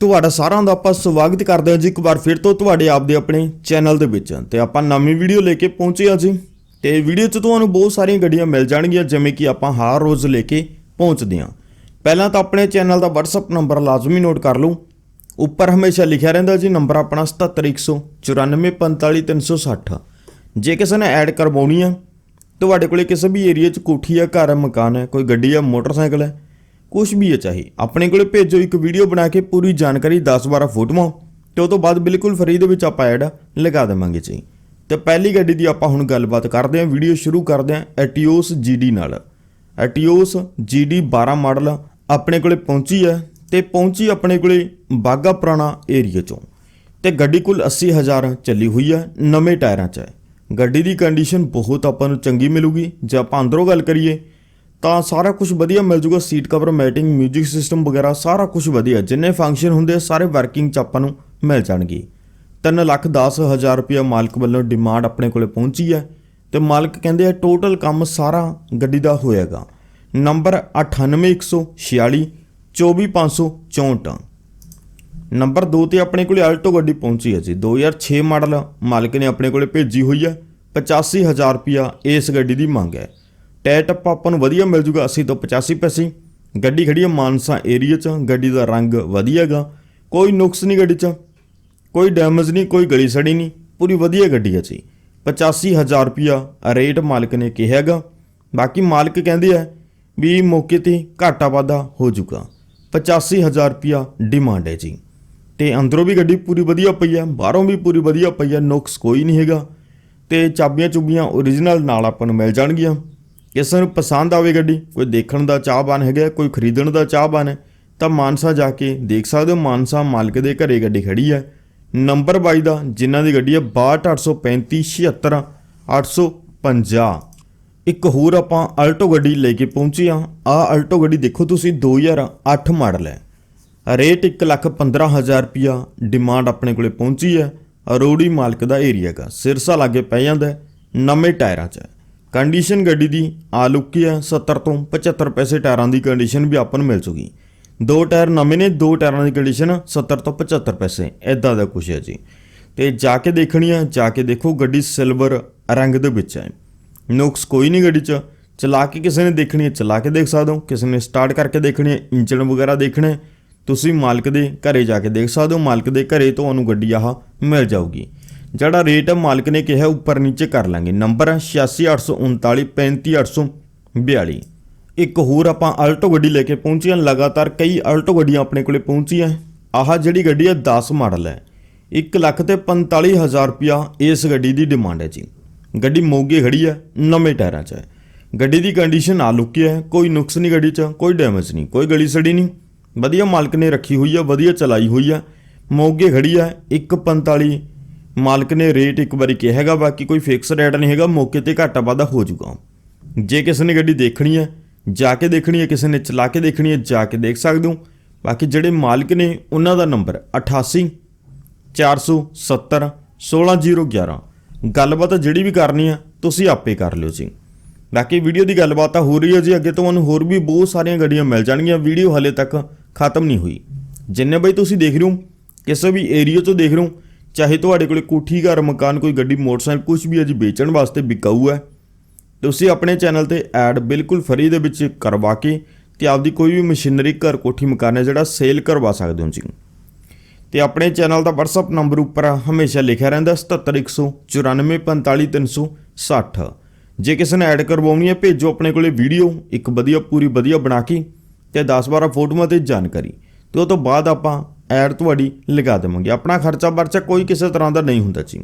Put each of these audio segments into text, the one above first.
ਤੁਹਾਡਾ ਸਾਰਿਆਂ ਦਾ ਆਪਾਂ ਸਵਾਗਤ ਕਰਦੇ ਹਾਂ ਜੀ ਇੱਕ ਵਾਰ ਫਿਰ ਤੋਂ ਤੁਹਾਡੇ ਆਪ ਦੇ ਆਪਣੇ ਚੈਨਲ ਦੇ ਵਿੱਚ। ਤੇ ਆਪਾਂ ਨਵੀਂ ਵੀਡੀਓ ਲੈ ਕੇ ਪਹੁੰਚੇ ਹਾਂ ਜੀ। ਤੇ ਵੀਡੀਓ 'ਚ ਤੁਹਾਨੂੰ ਬਹੁਤ ਸਾਰੀਆਂ ਗੱਡੀਆਂ ਮਿਲ ਜਾਣਗੀਆਂ, ਜਿਵੇਂ ਕਿ ਆਪਾਂ ਹਰ ਰੋਜ਼ ਲੈ ਕੇ ਪਹੁੰਚਦੇ ਹਾਂ। ਪਹਿਲਾਂ ਤਾਂ ਆਪਣੇ ਚੈਨਲ ਦਾ WhatsApp ਨੰਬਰ ਲਾਜ਼ਮੀ ਨੋਟ ਕਰ ਲਓ। ਉੱਪਰ ਹਮੇਸ਼ਾ ਲਿਖਿਆ ਰਹਿੰਦਾ ਜੀ, ਨੰਬਰ ਆਪਣਾ 7714945360 ਜੇ ਕਿਸੇ ਨੇ ਐਡ ਕਰਵਾਉਣੀ ਆ, ਤੁਹਾਡੇ ਕੋਲੇ ਕਿਸੇ ਵੀ ਏਰੀਆ 'ਚ ਕੋਠੀ ਆ, ਘਰ ਆ, ਮਕਾਨ ਹੈ ਕੋਈ ਗੱਡੀ ਆ, ਮੋਟਰਸਾਈਕਲ ਹੈ ਕੁਝ ਵੀ ਹੈ ਚਾਹੇ। ਆਪਣੇ ਕੋਲੇ ਭੇਜੋ ਇੱਕ ਵੀਡੀਓ ਬਣਾ ਕੇ ਪੂਰੀ ਜਾਣਕਾਰੀ 10-12 ਫੋਟੋਆਂ ਤੇ ਉਹ ਤੋਂ ਬਾਅਦ ਬਿਲਕੁਲ ਫਰੀ ਦੇ ਵਿੱਚ ਆਪਾਂ ਐਡ ਲਗਾ ਦੇਵਾਂਗੇ ਜੀ। ਤੇ ਪਹਿਲੀ ਗੱਡੀ ਦੀ ਆਪਾਂ ਹੁਣ ਗੱਲਬਾਤ ਕਰਦੇ ਹਾਂ। ਵੀਡੀਓ ਸ਼ੁਰੂ ਕਰਦੇ ਹਾਂ ਐਟੀਓਸ GD ਨਾਲ। ਐਟੀਓਸ GD 12 ਮਾਡਲ ਆਪਣੇ ਕੋਲੇ ਪਹੁੰਚੀ ਹੈ ਤੇ ਪਹੁੰਚੀ ਆਪਣੇ ਕੋਲੇ ਬਾਗਾ ਪੁਰਾਣਾ ਏਰੀਆ ਚੋਂ। ਤੇ ਗੱਡੀ ਕੁੱਲ 80000 ਚੱਲੀ ਹੋਈ ਹੈ, ਨਵੇਂ ਟਾਇਰਾਂ 'ਚ ਹੈ। ਗੱਡੀ ਦੀ ਕੰਡੀਸ਼ਨ ਬਹੁਤ ਆਪਾਂ ਨੂੰ ਚੰਗੀ ਮਿਲੂਗੀ। ਜੇ ਆਪਾਂ ਅੰਦਰੋਂ ਗੱਲ ਕਰੀਏ ਤਾਂ ਸਾਰਾ ਕੁਝ ਵਧੀਆ ਮਿਲ ਜੂਗਾ ਸੀਟ ਕਵਰ ਮੈਟਿੰਗ 뮤직 ਸਿਸਟਮ ਵਗੈਰਾ, ਸਾਰਾ ਕੁਝ ਵਧੀਆ। ਜਿੰਨੇ ਫੰਕਸ਼ਨ ਹੁੰਦੇ ਸਾਰੇ ਵਰਕਿੰਗ 'ਚ ਆਪਾਂ ਨੂੰ ਮਿਲ ਜਾਣਗੇ। 3 ਲੱਖ 10 ਹਜ਼ਾਰ ਰੁਪਇਆ ਮਾਲਕ ਵੱਲੋਂ ਡਿਮਾਂਡ ਆਪਣੇ ਕੋਲੇ ਪਹੁੰਚੀ ਹੈ ਤੇ ਮਾਲਕ ਕਹਿੰਦੇ ਆ ਟੋਟਲ ਕੰਮ ਸਾਰਾ ਗੱਡੀ ਦਾ ਹੋਏਗਾ ਨੰਬਰ 98146 24564 ਨੰਬਰ 2 ਤੇ ਆਪਣੇ ਕੋਲੇ ਆਲਟੋ ਗੱਡੀ ਪਹੁੰਚੀ ਹੈ ਜੀ। 2006 ਮਾਡਲ ਮਾਲਕ ਨੇ ਆਪਣੇ ਕੋਲੇ ਭੇਜੀ ਹੋਈ ਹੈ। 85000 ਰੁਪਿਆ ਇਸ ਗੱਡੀ ਦੀ ਮੰਗ ਹੈ। ਟਾਇਰ ਟੱਪਾ ਆਪਾਂ ਨੂੰ ਵਧੀਆ ਮਿਲ ਜੂਗਾ 80 ਤੋਂ 85 ਪੈਸੇ। ਗੱਡੀ ਖੜੀ ਹੈ ਮਾਨਸਾ ਏਰੀਆ 'ਚ, ਗੱਡੀ ਦਾ ਰੰਗ ਵਧੀਆ ਹੈਗਾ। ਕੋਈ ਨੁਕਸ ਨਹੀਂ ਗੱਡੀ 'ਚ, ਕੋਈ ਡੈਮੇਜ ਨਹੀਂ, ਕੋਈ ਗਲੀ ਸੜੀ ਨਹੀਂ, ਪੂਰੀ ਵਧੀਆ ਗੱਡੀ ਹੈ ਜੀ। 85000 ਰੁਪਿਆ ਰੇਟ ਮਾਲਕ ਨੇ ਕਿਹਾ ਹੈਗਾ। ਬਾਕੀ ਮਾਲਕ ਕਹਿੰਦੇ ਆ ਵੀ ਮੌਕੇ ਤੇ ਘਾਟਾ ਵਾਧਾ ਹੋ ਜੂਗਾ। 85000 ਰੁਪਿਆ ਡਿਮਾਂਡ ਹੈ ਜੀ। ਤੇ ਅੰਦਰੋਂ ਵੀ ਗੱਡੀ ਪੂਰੀ ਵਧੀਆ ਪਈ ਹੈ ਬਾਹਰੋਂ ਵੀ ਪੂਰੀ ਵਧੀਆ ਪਈ ਹੈ ਨੁਕਸ ਕੋਈ ਨਹੀਂ ਹੈਗਾ। ਤੇ ਚਾਬੀਆਂ ਚੁਬੀਆਂ ਓਰੀਜਨਲ ਨਾਲ ਆਪਾਂ ਨੂੰ ਮਿਲ ਜਾਣਗੀਆਂ। ਕਿਸੇ ਨੂੰ ਪਸੰਦ ਆਵੇ ਗੱਡੀ, ਕੋਈ ਦੇਖਣ ਦਾ ਚਾਹਵਾਨ ਹੈਗਾ, ਕੋਈ ਖਰੀਦਣ ਦਾ ਚਾਹਵਾਨ ਹੈ, ਤਾਂ ਮਾਨਸਾ ਜਾ ਕੇ ਦੇਖ ਸਕਦੇ ਹੋ, ਮਾਨਸਾ ਮਾਲਕ ਦੇ ਘਰੇ ਗੱਡੀ ਖੜੀ ਹੈ। ਨੰਬਰ 22 ਦਾ, ਜਿਨ੍ਹਾਂ ਦੀ ਗੱਡੀ ਹੈ 628537 850 ਇੱਕ ਹੋਰ ਆਪਾਂ ਅਲਟੋ ਗੱਡੀ ਲੈ ਕੇ ਪਹੁੰਚੇ ਆ ਆ ਅਲਟੋ ਗੱਡੀ ਦੇਖੋ ਤੁਸੀਂ 2008 ਮਾਡਲ ਹੈ। ਰੇਟ 115000 ਰੁਪਿਆ ਡਿਮਾਂਡ ਆਪਣੇ ਕੋਲੇ ਪਹੁੰਚੀ ਹੈ। ਰੋੜੀ ਮਾਲਕ ਦਾ ਏਰੀਆ ਦਾ ਸਿਰਸਾ ਲਾਗੇ ਪੈ ਜਾਂਦਾ ਨਵੇਂ ਟਾਇਰਾਂ 'ਚ। ਹੈ। ਕੰਡੀਸ਼ਨ ਗੱਡੀ ਦੀ ਆ ਲੁੱਕੀ ਹੈ 70 ਤੋਂ 75 ਪੈਸੇ ਟਾਇਰਾਂ ਦੀ ਕੰਡੀਸ਼ਨ ਵੀ ਆਪਾਂ ਨੂੰ ਮਿਲ ਜੂਗੀ। ਦੋ ਟਾਇਰ ਨਵੇਂ ਨੇ, ਦੋ ਟਾਇਰਾਂ ਦੀ ਕੰਡੀਸ਼ਨ 70 ਤੋਂ 75 ਪੈਸੇ ਐਦਾਂ ਦਾ ਕੁਛ ਹੈ ਜੀ। ਤੇ ਜਾ ਕੇ ਦੇਖਣੀ ਹੈ ਜਾ ਕੇ ਦੇਖੋ ਗੱਡੀ ਸਿਲਵਰ ਰੰਗ ਦੇ ਵਿੱਚ ਹੈ। ਨੁਕਸ ਕੋਈ ਨਹੀਂ ਗੱਡੀ 'ਚ। ਚਲਾ ਕੇ ਕਿਸੇ ਨੇ ਦੇਖਣੀ ਹੈ, ਚਲਾ ਕੇ ਦੇਖ ਸਕਦੇ ਹੋ। ਕਿਸੇ ਨੇ ਸਟਾਰਟ ਕਰਕੇ ਦੇਖਣੀ ਹੈ ਇੰਜਨ ਵਗੈਰਾ ਦੇਖਣਾ, ਤੁਸੀਂ ਮਾਲਕ ਦੇ ਘਰੇ ਜਾ ਕੇ ਦੇਖ ਸਕਦੇ ਹੋ। ਮਾਲਕ ਦੇ ਘਰੇ ਤੁਹਾਨੂੰ ਗੱਡੀ ਆਹ ਮਿਲ ਜਾਊਗੀ। ਜਿਹੜਾ ਰੇਟ ਹੈ ਮਾਲਕ ਨੇ ਕਿਹਾ ਉੱਪਰ ਨੀਚੇ ਕਰ ਲਾਂਗੇ। ਨੰਬਰ ਹੈ 8683935842 ਇੱਕ ਹੋਰ ਆਪਾਂ ਆਲਟੋ ਗੱਡੀ ਲੈ ਕੇ ਪਹੁੰਚੀਆਂ ਲਗਾਤਾਰ ਕਈ ਆਲਟੋ ਗੱਡੀਆਂ ਆਪਣੇ ਕੋਲੇ ਪਹੁੰਚੀਆਂ ਆਹ ਜਿਹੜੀ ਗੱਡੀ ਹੈ 10 ਮਾਡਲ ਹੈ। 1 ਲੱਖ ਤੇ 45000 ਰੁਪਿਆ ਇਸ ਗੱਡੀ ਦੀ ਡਿਮਾਂਡ ਹੈ ਜੀ। ਗੱਡੀ ਮੋਗੇ ਖੜੀ ਹੈ, ਨਵੇਂ ਟਾਇਰਾਂ 'ਚ ਹੈ। ਗੱਡੀ ਦੀ ਕੰਡੀਸ਼ਨ ਆ ਲੁੱਕੀ ਹੈ। ਕੋਈ ਨੁਕਸ ਨਹੀਂ ਗੱਡੀ 'ਚ, ਕੋਈ ਡੈਮੇਜ ਨਹੀਂ, ਕੋਈ ਗਲੀ ਸੜੀ ਨਹੀਂ। ਵਧੀਆ ਮਾਲਕ ਨੇ ਰੱਖੀ ਹੋਈ ਹੈ, ਵਧੀਆ ਚਲਾਈ ਹੋਈ ਹੈ। ਮੋਗੇ ਖੜੀ ਹੈ 145 ਮਾਲਕ ਨੇ ਰੇਟ ਇੱਕ ਵਾਰੀ ਕਿਹਾ ਹੈਗਾ, ਬਾਕੀ ਕੋਈ ਫਿਕਸ ਰੇਟ ਨਹੀਂ ਹੈਗਾ, ਮੌਕੇ ਤੇ ਘਾਟਾ ਵਾਧਾ ਹੋ ਜਾਊਗਾ। ਜੇ ਕਿਸੇ ਨੇ ਗੱਡੀ ਦੇਖਣੀ ਹੈ, ਜਾ ਕੇ ਦੇਖਣੀ ਹੈ, ਕਿਸੇ ਨੇ ਚਲਾ ਕੇ ਦੇਖਣੀ ਹੈ, ਜਾ ਕੇ ਦੇਖ ਸਕਦੇ ਹੋ। ਬਾਕੀ ਜਿਹੜੇ ਮਾਲਕ ਨੇ, ਉਹਨਾਂ ਦਾ ਨੰਬਰ 88 470 16011 ਗੱਲਬਾਤ ਜਿਹੜੀ ਵੀ ਕਰਨੀ ਆ ਤੁਸੀਂ ਆਪੇ ਕਰ ਲਿਓ ਜੀ। ਬਾਕੀ ਵੀਡੀਓ ਦੀ ਗੱਲਬਾਤ ਤਾਂ ਹੋ ਰਹੀ ਹੈ ਜੀ, ਅੱਗੇ ਤੁਹਾਨੂੰ ਹੋਰ ਵੀ ਬਹੁਤ ਸਾਰੀਆਂ ਗੱਡੀਆਂ ਮਿਲ ਜਾਣਗੀਆਂ। ਵੀਡੀਓ ਹਲੇ ਤੱਕ ਖਤਮ ਨਹੀਂ ਹੋਈ। ਜਿੰਨੇ ਬਈ ਤੁਸੀਂ ਦੇਖ ਰਹੇ ਹੋ, ਕਿਸੇ ਵੀ ਏਰੀਆ ਤੋਂ ਦੇਖ ਰਹੇ ਹੋ ਚਾਹੇ ਤੁਹਾਡੇ ਕੋਲੇ ਕੋਠੀ, ਘਰ, ਮਕਾਨ, ਕੋਈ ਗੱਡੀ, ਮੋਟਰਸਾਈਕਲ ਕੁਝ ਵੀ ਹੈ ਵੇਚਣ ਵਾਸਤੇ ਵਿਕਾਊ ਹੈ ਤੁਸੀਂ ਆਪਣੇ ਚੈਨਲ ਤੇ ਐਡ ਬਿਲਕੁਲ ਫਰੀ ਦੇ ਵਿੱਚ ਕਰਵਾ ਕੇ ਤੇ ਆਪਦੀ ਕੋਈ ਵੀ ਮਸ਼ੀਨਰੀ, ਘਰ, ਕੋਠੀ, ਮਕਾਨ ਹੈ ਜਿਹੜਾ ਸੇਲ ਕਰਵਾ ਸਕਦੇ ਹੋ ਜੀ ਤੇ ਆਪਣੇ ਚੈਨਲ ਦਾ WhatsApp ਨੰਬਰ ਉੱਪਰ ਹਮੇਸ਼ਾ ਲਿਖਿਆ ਰਹਿੰਦਾ 7714945360 ਜੇ ਕਿਸੇ ਨੇ ਐਡ ਕਰਵਾਉਣੀ ਹੈ, ਭੇਜੋ ਆਪਣੇ ਕੋਲੇ ਵੀਡੀਓ, ਇੱਕ ਵਧੀਆ, ਪੂਰੀ ਵਧੀਆ ਬਣਾ ਕੇ ਤੇ 10-12 ਫੋਟੋਆਂ ਤੇ ਜਾਣਕਾਰੀ। ਤੇ ਉਹ ਤੋਂ ਬਾਅਦ ਆਪਾਂ ਐਡ ਤੁਹਾਡੀ ਲਗਾ ਦੇਵਾਂਗੇ। ਆਪਣਾ ਖਰਚਾ ਵਰਚਾ ਕੋਈ ਕਿਸੇ ਤਰ੍ਹਾਂ ਦਾ ਨਹੀਂ ਹੁੰਦਾ ਜੀ।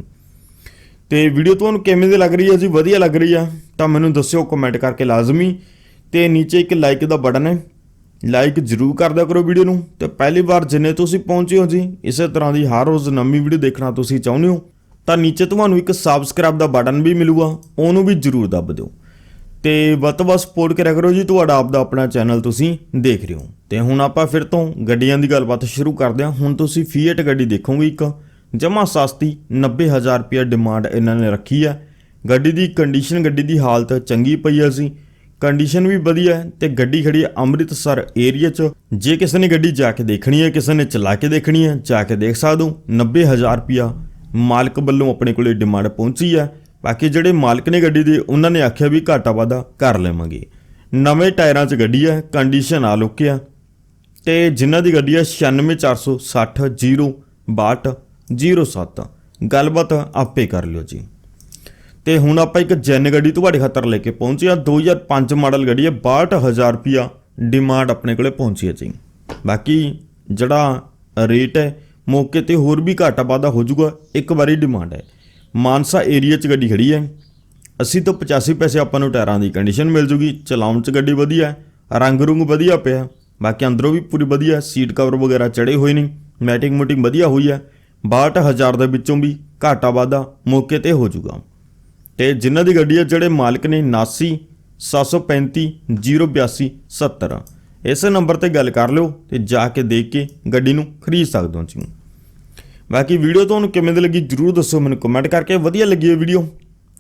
ਤੇ ਵੀਡੀਓ ਤੁਹਾਨੂੰ ਕਿਵੇਂ ਦੀ ਲੱਗ ਰਹੀ ਹੈ ਜੀ? ਵਧੀਆ ਲੱਗ ਰਹੀ ਆ? ਤਾਂ ਮੈਨੂੰ ਦੱਸਿਓ ਕਮੈਂਟ ਕਰਕੇ ਲਾਜ਼ਮੀ। ਤੇ ਨੀਚੇ ਇੱਕ ਲਾਈਕ ਦਾ ਬਟਨ ਹੈ। ਲਾਈਕ ਜ਼ਰੂਰ ਕਰਦਾ ਕਰੋ ਵੀਡੀਓ ਨੂੰ। ਤੇ ਪਹਿਲੀ ਵਾਰ ਜਿੰਨੇ ਤੁਸੀਂ ਪਹੁੰਚੇ ਹੋ ਜੀ, ਇਸੇ ਤਰ੍ਹਾਂ ਦੀ ਹਰ ਰੋਜ਼ ਨਵੀਂ ਵੀਡੀਓ ਦੇਖਣਾ ਤੁਸੀਂ ਚਾਹੁੰਦੇ ਹੋ, ਤਾਂ ਨੀਚੇ ਤੁਹਾਨੂੰ ਇੱਕ ਸਬਸਕ੍ਰਾਈਬ ਦਾ ਬਟਨ ਵੀ ਮਿਲੂਗਾ, ਉਹਨੂੰ ਵੀ ਜ਼ਰੂਰ ਦੱਬ ਦਿਓ। ਤੇ ਵੱਧ ਤੋਂ ਵੱਧ ਸਪੋਰਟ ਕਰਿਆ ਕਰੋ ਜੀ ਤੁਹਾਡਾ ਆਪ ਦਾ ਆਪਣਾ ਚੈਨਲ ਤੁਸੀਂ ਦੇਖ ਰਹੇ ਹੋ। ਤੇ ਹੁਣ ਆਪਾਂ ਫਿਰ ਤੋਂ ਗੱਡੀਆਂ ਦੀ ਗੱਲਬਾਤ ਸ਼ੁਰੂ ਕਰਦੇ ਹਾਂ। ਹੁਣ ਤੁਸੀਂ ਫੀਐਟ ਗੱਡੀ ਦੇਖੋਗੇ ਇੱਕ ਜਮਾ ਸਸਤੀ 90000 ਰੁਪਏ ਡਿਮਾਂਡ ਇਹਨਾਂ ਨੇ ਰੱਖੀ ਹੈ ਗੱਡੀ ਦੀ ਕੰਡੀਸ਼ਨ ਗੱਡੀ ਦੀ ਹਾਲਤ ਚੰਗੀ ਪਈ ਹੈ ਸੀ ਕੰਡੀਸ਼ਨ ਵੀ ਵਧੀਆ ਹੈ ਤੇ ਗੱਡੀ ਖੜੀ ਹੈ ਅੰਮ੍ਰਿਤਸਰ ਏਰੀਆ 'ਚ। ਜੇ ਕਿਸੇ ਨੇ ਗੱਡੀ ਜਾ ਕੇ ਦੇਖਣੀ ਹੈ, ਕਿਸੇ ਨੇ ਚਲਾ ਕੇ ਦੇਖਣੀ ਹੈ, ਜਾ ਕੇ ਦੇਖ ਸਕਦੇ ਹੋ। 90000 ਰੁਪਿਆ ਮਾਲਕ ਵੱਲੋਂ ਆਪਣੇ ਕੋਲੇ ਡਿਮਾਂਡ ਪਹੁੰਚੀ ਹੈ ਬਾਕੀ ਜਿਹੜੇ ਮਾਲਕ ਨੇ ਗੱਡੀ ਦੇ, ਉਹਨਾਂ ਨੇ ਆਖਿਆ ਵੀ ਘਾਟਾ ਵਾਧਾ ਕਰ ਲਵਾਂਗੇ। ਨਵੇਂ ਟਾਇਰਾਂ 'ਚ ਗੱਡੀ ਹੈ ਕੰਡੀਸ਼ਨ ਆ ਲੋਕੇ ਆ। ਤੇ ਜਿਨ੍ਹਾਂ ਦੀ ਗੱਡੀ ਹੈ 9646 06207 ਗੱਲਬਾਤ ਆਪੇ ਕਰ ਲਿਓ ਜੀ। ਤੇ ਹੁਣ ਆਪਾਂ ਇੱਕ ਜੈਨ ਗੱਡੀ ਤੁਹਾਡੇ ਖਾਤਰ ਲੈ ਕੇ ਪਹੁੰਚੇ ਆ 2005 ਮਾਡਲ ਗੱਡੀ ਹੈ 62000 ਰੁਪਿਆ ਡਿਮਾਂਡ ਆਪਣੇ ਕੋਲੇ ਪਹੁੰਚੀ ਹੈ ਜੀ। ਬਾਕੀ ਜਿਹੜਾ ਰੇਟ ਹੈ, ਮੌਕੇ ਤੇ ਹੋਰ ਵੀ ਘਾਟਾ ਵਾਧਾ ਹੋ ਜਾਊਗਾ, ਇੱਕ ਵਾਰੀ ਡਿਮਾਂਡ ਹੈ। ਮਾਨਸਾ ਏਰੀਆ 'ਚ ਗੱਡੀ ਖੜੀ ਹੈ। 80 ਤੋਂ 85 ਪੈਸੇ ਆਪਾਂ ਨੂੰ ਟਾਇਰਾਂ ਦੀ ਕੰਡੀਸ਼ਨ ਮਿਲ ਜੂਗੀ। ਚਲਾਉਣ 'ਚ ਗੱਡੀ ਵਧੀਆ ਹੈ। ਰੰਗ ਰੁੰਗ ਵਧੀਆ ਪਿਆ। ਬਾਕੀ ਅੰਦਰੋਂ ਵੀ ਪੂਰੀ ਵਧੀਆ। ਸੀਟ ਕਵਰ ਵਗੈਰਾ ਚੜੇ ਹੋਏ ਨੇ। ਮੈਟਿੰਗ ਮੂਟਿੰਗ ਵਧੀਆ ਹੋਈ ਹੈ। 62000 ਦੇ ਵਿੱਚੋਂ ਵੀ ਘਾਟਾ ਵਾਧਾ ਮੌਕੇ ਤੇ ਹੋ ਜਾਊਗਾ ਤੇ ਜਿਨ੍ਹਾਂ ਦੀ ਗੱਡੀ ਹੈ, ਜਿਹੜੇ ਮਾਲਕ ਨੇ 79 735 082 70 ਇਸ ਨੰਬਰ ਤੇ ਗੱਲ ਕਰ ਲਿਓ ਤੇ ਜਾ ਕੇ ਦੇਖ ਕੇ ਗੱਡੀ ਨੂੰ ਖਰੀਦ ਸਕਦੇ ਹੋ ਜੀ ਬਾਕੀ ਵੀਡੀਓ ਤੁਹਾਨੂੰ ਕਿਵੇਂ ਦੀ ਲੱਗੀ ਜਰੂਰ ਦੱਸੋ, ਮੈਨੂੰ ਕਮੈਂਟ ਕਰਕੇ ਵਧੀਆ ਲੱਗੀ ਹੈ ਵੀਡੀਓ।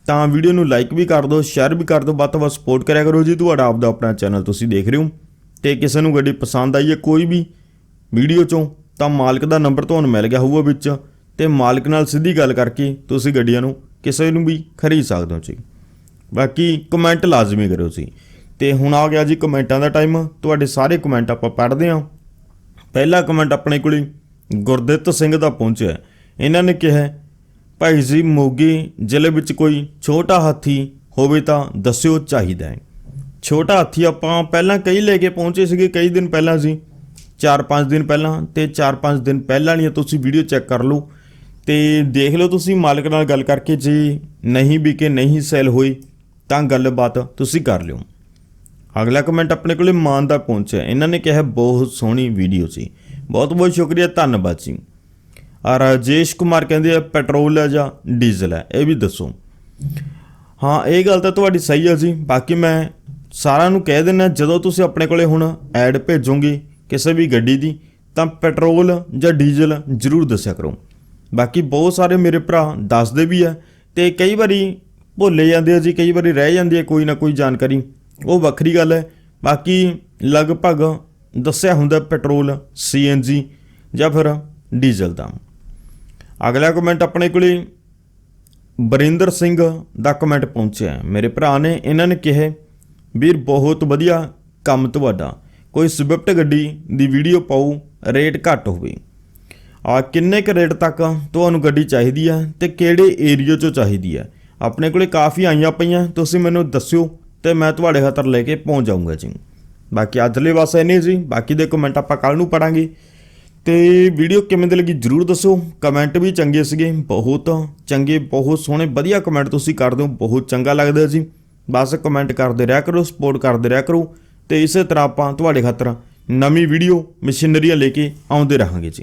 ਤਾਂ ਵੀਡੀਓ ਨੂੰ ਲਾਈਕ ਵੀ ਕਰ ਦਿਓ ਸ਼ੇਅਰ ਵੀ ਕਰ ਦਿਓ, ਵੱਧ ਤੋਂ ਵੱਧ ਸਪੋਰਟ ਕਰਿਆ ਕਰੋ ਜੀ। ਤੁਹਾਡਾ ਆਪਦਾ ਆਪਣਾ ਚੈਨਲ ਤੁਸੀਂ ਦੇਖ ਰਹੇ ਹੋ। ਤੇ ਕਿਸੇ ਨੂੰ ਗੱਡੀ ਪਸੰਦ ਆਈ ਹੈ ਕੋਈ ਵੀ ਵੀਡੀਓ ਚੋਂ, ਤਾਂ ਮਾਲਕ ਦਾ ਨੰਬਰ ਤੁਹਾਨੂੰ ਮਿਲ ਗਿਆ ਹੋਊਗਾ ਵਿੱਚ। ਤੇ ਮਾਲਕ ਨਾਲ ਸਿੱਧੀ ਗੱਲ ਕਰਕੇ ਤੁਸੀਂ ਗੱਡੀਆਂ ਨੂੰ ਕਿਸੇ ਨੂੰ ਵੀ ਖਰੀਦ ਸਕਦੇ ਹੋ ਜੀ। ਬਾਕੀ ਕਮੈਂਟ ਲਾਜ਼ਮੀ ਕਰਿਓ ਜੀ। ਤੇ ਹੁਣ ਆ ਗਿਆ ਜੀ ਕਮੈਂਟਾਂ ਦਾ ਟਾਈਮ ਤੁਹਾਡੇ ਸਾਰੇ ਕਮੈਂਟ ਆਪਾਂ ਪੜ੍ਹਦੇ ਹਾਂ। ਪਹਿਲਾ ਕਮੈਂਟ ਆਪਣੇ ਕੋਲੇ ਗੁਰਦਿੱਤ ਸਿੰਘ ਦਾ ਪਹੁੰਚਿਆ। ਇਹਨਾਂ ਨੇ ਕਿਹਾ, ਭਾਈ ਜੀ, ਮੋਗੇ ਜ਼ਿਲ੍ਹੇ ਵਿੱਚ ਕੋਈ ਛੋਟਾ ਹਾਥੀ ਹੋਵੇ ਤਾਂ ਦੱਸਿਓ ਚਾਹੀਦਾ ਹੈ। ਛੋਟਾ ਹਾਥੀ ਆਪਾਂ ਪਹਿਲਾਂ ਕਈ ਲੈ ਕੇ ਪਹੁੰਚੇ ਸੀਗੇ, ਕਈ ਦਿਨ ਪਹਿਲਾਂ ਸੀ। 4-5 ਦਿਨ ਪਹਿਲਾਂ ਤੇ 4-5 ਦਿਨ ਪਹਿਲਾਂ ਵਾਲੀਆਂ ਤੁਸੀਂ ਵੀਡੀਓ ਚੈੱਕ ਕਰ ਲਓ ਤੇ ਦੇਖ ਲਓ ਤੁਸੀਂ ਮਾਲਕ ਨਾਲ ਗੱਲ ਕਰਕੇ, ਜੇ ਨਹੀਂ ਵਿਕੇ ਨਹੀਂ ਸੈਲ ਹੋਈ ਤਾਂ ਗੱਲਬਾਤ ਤੁਸੀਂ ਕਰ ਲਿਓ। ਅਗਲਾ ਕਮੈਂਟ ਆਪਣੇ ਕੋਲੇ ਮਾਨ ਦਾ ਪਹੁੰਚਿਆ। ਇਹਨਾਂ ਨੇ ਕਿਹਾ, ਬਹੁਤ ਸੋਹਣੀ ਵੀਡੀਓ ਸੀ। ਬਹੁਤ ਬਹੁਤ ਸ਼ੁਕਰੀਆ, ਧੰਨਵਾਦ ਜੀ। ਆ ਰਾਜੇਸ਼ ਕੁਮਾਰ ਕਹਿੰਦੇ ਆ, ਪੈਟਰੋਲ ਹੈ ਜਾਂ, ਡੀਜ਼ਲ ਹੈ। ਇਹ ਵੀ ਦੱਸੋ। ਹਾਂ, ਇਹ ਗੱਲ ਤਾਂ ਤੁਹਾਡੀ ਸਹੀ ਹੈ ਜੀ। ਬਾਕੀ ਮੈਂ ਸਾਰਿਆਂ ਨੂੰ ਕਹਿ ਦਿੰਦਾ, ਜਦੋਂ ਤੁਸੀਂ ਆਪਣੇ ਕੋਲੇ ਹੁਣ ਐਡ ਭੇਜੋਗੇ ਕਿਸੇ ਵੀ ਗੱਡੀ ਦੀ, ਤਾਂ ਪੈਟਰੋਲ ਜਾਂ ਡੀਜ਼ਲ ਜ਼ਰੂਰ ਦੱਸਿਆ ਕਰੋ। ਬਾਕੀ ਬਹੁਤ ਸਾਰੇ ਮੇਰੇ ਭਰਾ ਦੱਸਦੇ ਵੀ ਆ ਤੇ ਕਈ ਵਾਰੀ ਭੁੱਲੇ ਜਾਂਦੇ ਆ ਜੀ, ਕਈ ਵਾਰੀ ਰਹਿ ਜਾਂਦੀ ਹੈ ਕੋਈ ਨਾ ਕੋਈ ਜਾਣਕਾਰੀ। ਉਹ ਵੱਖਰੀ ਗੱਲ ਹੈ। ਬਾਕੀ ਲਗਭਗ ਦੱਸਿਆ ਹੁੰਦਾ ਪੈਟਰੋਲ ਸੀਐਨਜੀ ਜਾਂ ਫਿਰ ਡੀਜ਼ਲ ਦਾ। ਅਗਲਾ ਕਮੈਂਟ ਆਪਣੇ ਕੋਲੇ ਬਰਿੰਦਰ ਸਿੰਘ ਦਾ ਕਮੈਂਟ ਪਹੁੰਚਿਆ ਮੇਰੇ ਭਰਾ ਨੇ ਇਹਨਾਂ ਨੇ ਕਿਹਾ, ਵੀਰ, ਬਹੁਤ ਵਧੀਆ ਕੰਮ ਤੁਹਾਡਾ। ਕੋਈ ਸਵਿਫਟ ਗੱਡੀ ਦੀ ਵੀਡੀਓ ਪਾਓ, ਰੇਟ ਘੱਟ ਹੋਵੇ। ਆ ਕਿੰਨੇ ਕੁ ਰੇਟ ਤੱਕ ਤੁਹਾਨੂੰ ਗੱਡੀ ਚਾਹੀਦੀ ਹੈ ਤੇ ਕਿਹੜੇ ਏਰੀਆ 'ਚੋਂ ਚਾਹੀਦੀ ਹੈ? ਆਪਣੇ ਕੋਲੇ ਕਾਫੀ ਆਈਆਂ ਪਈਆਂ, ਤੁਸੀਂ ਮੈਨੂੰ ਦੱਸਿਓ। ਤੇ ਮੈਂ ਤੁਹਾਡੇ ਖਾਤਰ ਲੈ ਕੇ ਪਹੁੰਚ ਜਾਊਂਗਾ ਜੀ। ਬਾਕੀ ਅੱਜ ਲਈ ਬਸ ਇੰਨੇ ਜੀ ਬਾਕੀ ਦੇ ਕਮੈਂਟ ਆਪਾਂ ਕੱਲ ਨੂੰ ਪੜਾਂਗੇ। ਤੇ ਵੀਡੀਓ ਕਿਵੇਂ ਦੀ ਲੱਗੀ ਜਰੂਰ ਦੱਸੋ। ਕਮੈਂਟ ਵੀ ਚੰਗੇ ਸੀਗੇ, ਬਹੁਤ ਚੰਗੇ, ਬਹੁਤ ਸੋਹਣੇ, ਵਧੀਆ ਕਮੈਂਟ ਤੁਸੀਂ ਕਰਦੇ ਹੋ, ਬਹੁਤ ਚੰਗਾ ਲੱਗਦਾ ਜੀ। ਬਸ ਕਮੈਂਟ ਕਰਦੇ ਰਿਹਾ ਕਰੋ ਸਪੋਰਟ ਕਰਦੇ ਰਿਹਾ ਕਰੋ। ਤੇ ਇਸੇ ਤਰ੍ਹਾਂ ਆਪਾਂ ਤੁਹਾਡੇ ਖਾਤਰ ਨਵੀਂ ਵੀਡੀਓ ਮਸ਼ੀਨਰੀਆਂ ਲੈ ਕੇ ਆਉਂਦੇ ਰਹਾਂਗੇ ਜੀ।